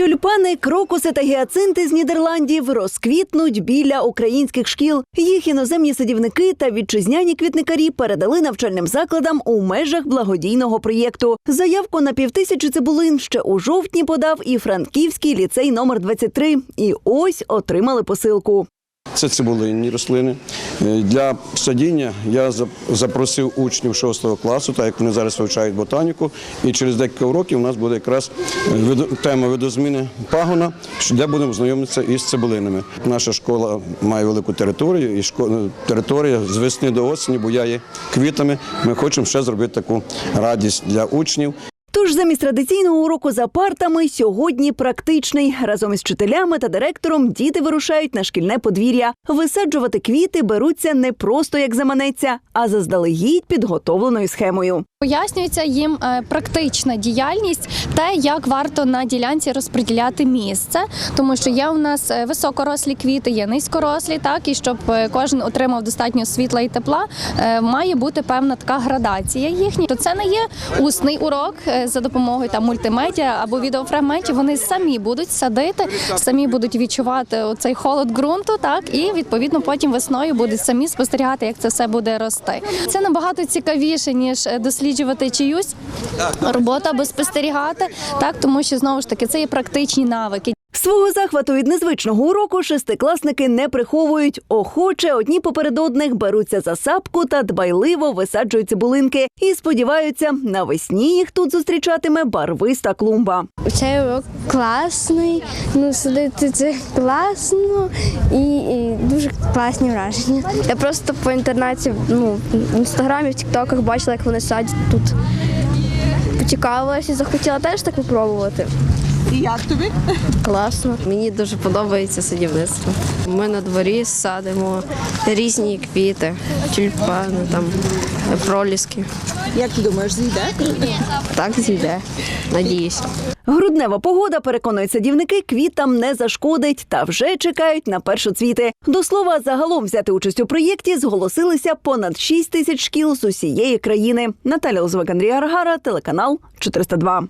Тюльпани, крокуси та гіацинти з Нідерландів розквітнуть біля українських шкіл. Їх іноземні садівники та вітчизняні квітникарі передали навчальним закладам у межах благодійного проєкту. Заявку на півтисячі цибулин ще у жовтні подав і Франківський ліцей номер 23. І ось отримали посилку. Це цибулинні рослини. Е, Для садіння я запросив учнів 6 класу, так як вони зараз вивчають ботаніку. І через декілька років у нас буде якраз е, тема видозміни пагона, де будемо знайомитися із цибулинами. Наша школа має велику територію, і е, територія з весни до осені буяє квітами. Ми хочемо ще зробити таку радість для учнів. Тож замість традиційного уроку за партами сьогодні практичний. Разом із вчителями та директором діти вирушають на шкільне подвір'я. Висаджувати квіти беруться не просто як заманеться, а заздалегідь підготовленою схемою. Пояснюється їм е, практична діяльність, те, як варто на ділянці розподіляти місце, тому що є у нас е, високорослі квіти, є низькорослі, так і щоб е, кожен отримав достатньо світла і тепла, має бути певна така градація їхня. То це не є усний урок за допомогою там мультимедіа або відеофрагментів. Вони самі будуть садити, самі будуть відчувати цей холод ґрунту, так і відповідно потім весною будуть самі спостерігати, як це все буде рости. Це набагато цікавіше ніж е, досліджувати чиюсь роботу або спостерігати, так тому що знову ж таки це є практичні навики. Свого захвату від незвичного уроку шестикласники не приховують. Охоче одні поперед одних беруться за сапку та дбайливо висаджують цибулинки і сподіваються, навесні їх тут зустрічатиме барвиста клумба. Цей урок класний, ну сидити це класно і, і дуже класні враження. Я просто по інтернеті, ну, в інстаграмі, в тіктоках бачила, як вони садять тут. Поцікавилася і захотіла теж так спробувати. І як тобі? Класно. Мені дуже подобається садівництво. Ми на дворі садимо різні квіти, тюльпани, там, проліски. Як ти думаєш, зійде? Так зійде. Надіюсь. Груднева погода, переконують садівники, квітам не зашкодить та вже чекають на першоцвіти. До слова, загалом взяти участь у проєкті зголосилися понад 6 тисяч шкіл з усієї країни. Наталя Лозвик, Андрій Аргара, телеканал 402.